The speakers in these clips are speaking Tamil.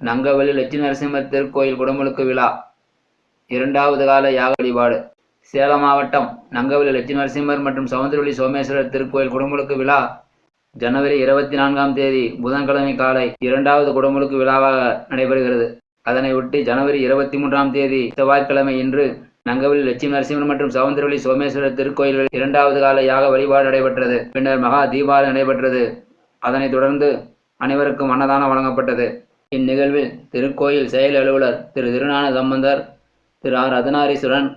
நங்கவலி லட்சுமி நரசிம்மர் திருக்கோயில் குடமுழுக்கு விழா. இரண்டாவது கால யாக வழிபாடு. சேலம் மாவட்டம் நங்கவலி லட்சுமி நரசிம்மர் மற்றும் சமுத்திரவெளி சோமேஸ்வரர் திருக்கோயில் குடமுழுக்கு விழா. ஜனவரி இருபத்தி நான்காம் தேதி புதன்கிழமை காலை இரண்டாவது குடமுழுக்கு விழாவாக நடைபெறுகிறது. அதனை ஒட்டி ஜனவரி இருபத்தி மூன்றாம் தேதி செவ்வாய்க்கிழமை இன்று நங்கவலி லட்சுமி நரசிம்மர் மற்றும் சவுந்தரவெளி சோமேஸ்வரர் திருக்கோயில்களில் இரண்டாவது கால யாக வழிபாடு நடைபெற்றது. பின்னர் மகா தீபாவளி நடைபெற்றது. அதனைத் தொடர்ந்து அனைவருக்கும் அன்னதானம் வழங்கப்பட்டது. இந்நிகழ்வில் திருக்கோயில் செயல் அலுவலர் திரு திருநான சம்பந்தர் திரு ஆர் ரதனாரீஸ்வரன்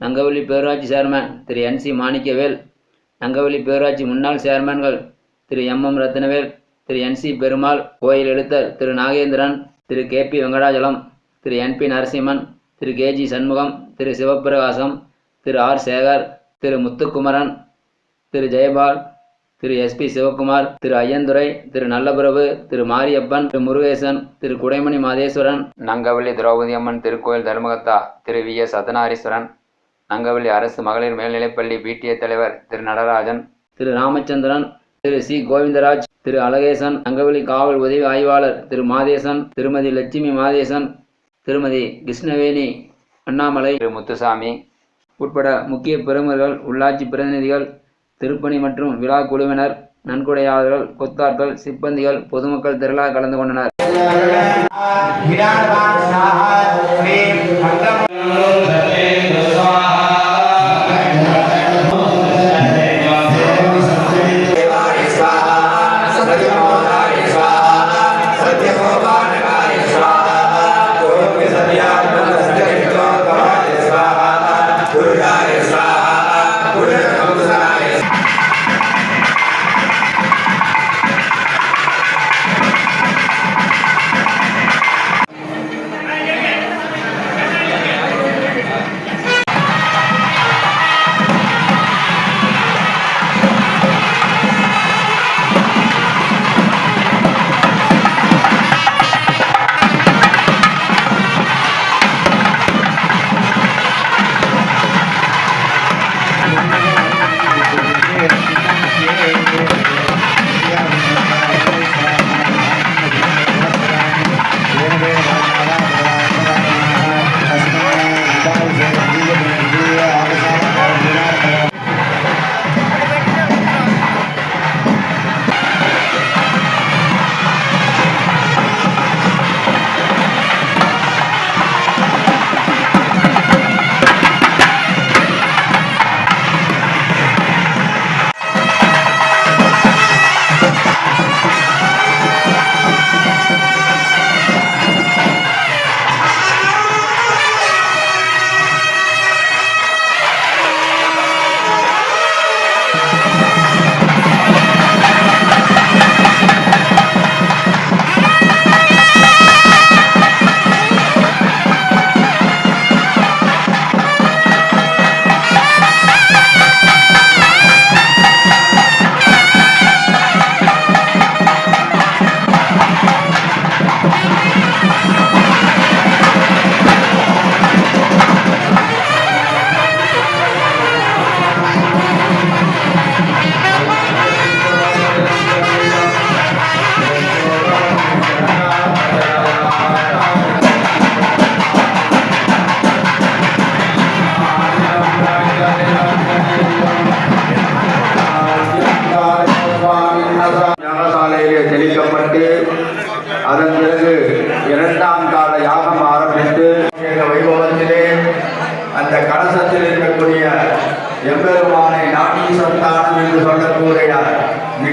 நங்கவள்ளி பேரூராட்சி chairman Thiru N C Manickavel Nangavalli பேரூராட்சி முன்னாள் சேர்மன்கள் Thiru M M Rathnavel Thiru N C Perumal கோயில் எழுத்தர் Thiru Nagendran Thiru K P Venkatachalam Thiru N P Narasimhan Thiru K G Shanmugam Thiru Sivaprakasam Thiru R Sekar Thiru Muthukumaran Thiru Jayapal Thiru S P Sivakumar Thiru Aiyanthurai Thiru Nallaprabhu Thiru Mariappan Thiru Murugesan Thiru Kudaimani Matheswaran Nangavalli Draupadi Amman திருக்கோயில் தர்மகத்தா திரு வி எஸ் சதனாரீஸ்வரன் நங்கவள்ளி அரசு மகளிர் மேல்நிலைப்பள்ளி பிடிஏ தலைவர் திரு நடராஜன் திரு ராமச்சந்திரன் திரு சி கோவிந்தராஜ் திரு அழகேசன் நங்கவள்ளி காவல் உதவி ஆய்வாளர் திரு மாதேசன் திருமதி லட்சுமி மாதேசன் திருமதி கிருஷ்ணவேணி அண்ணாமலை திரு முத்துசாமி உட்பட முக்கிய பெருமர்கள் உள்ளாட்சி பிரதிநிதிகள் திருப்பணி மற்றும் விழா குழுவினர் நன்கொடையாளர்கள் கொத்தார்கள் சிப்பந்திகள் பொதுமக்கள் திரளாக கலந்து கொண்டனர்.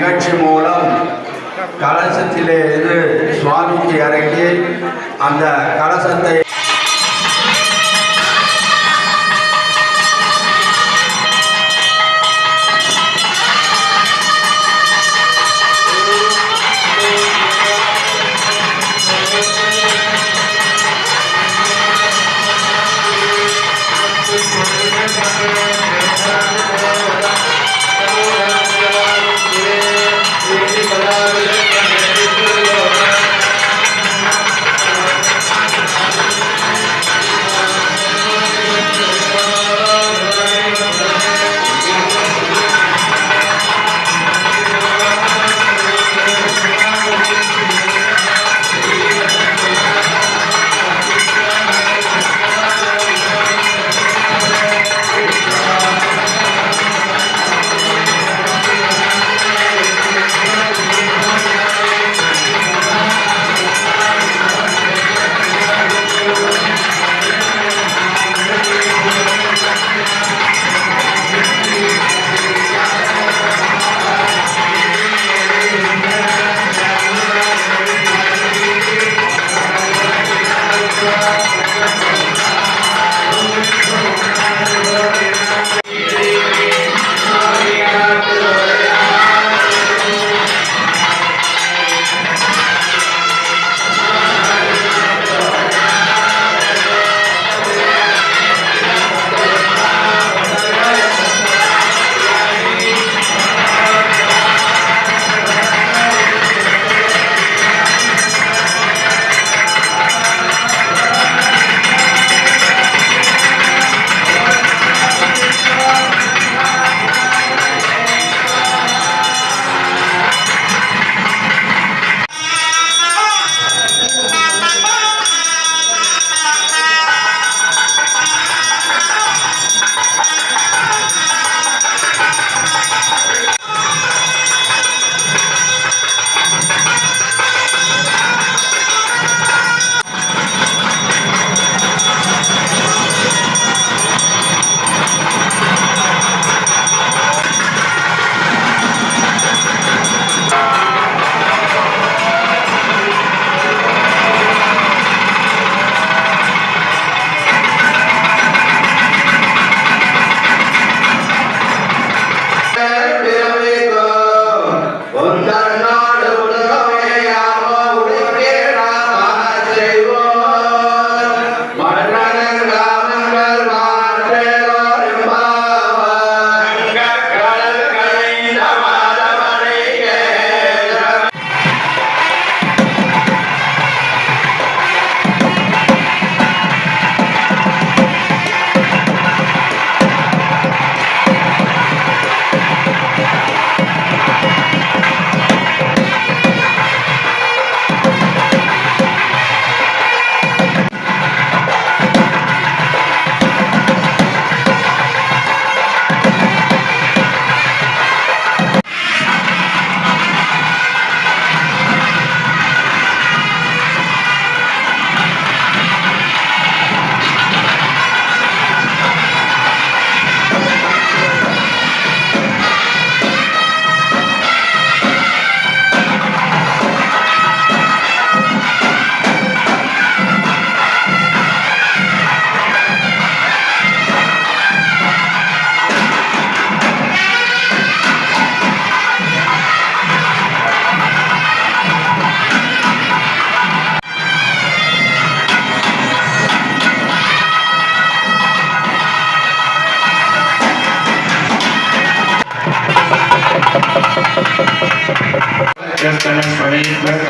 நிகழ்ச்சி மூலம் கலசத்திலே இது சுவாமிக்கு இறங்கி அந்த கலசத்தை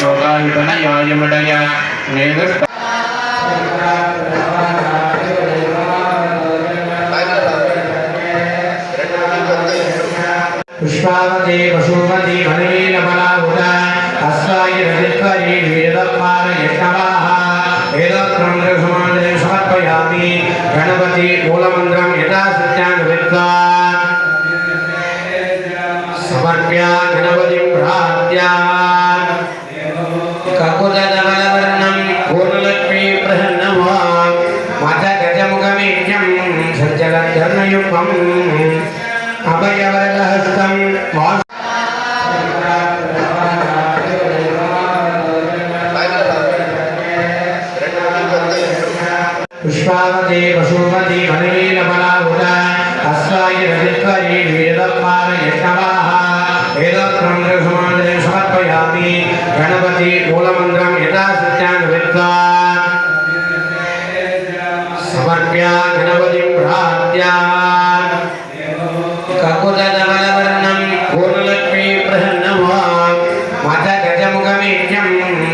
யோகாயுதனயோயமுடைய நேதஸ்த पुष्पावती वसुमती वने गजमुखमेन्यं सज्जलद्धर्मयुग्मम्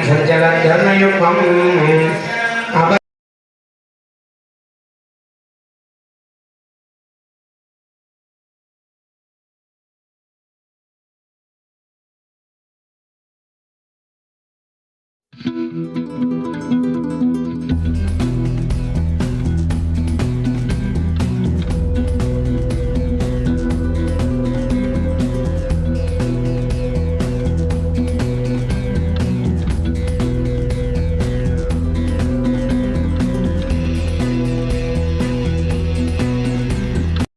सञ्चलद्धनयुगम्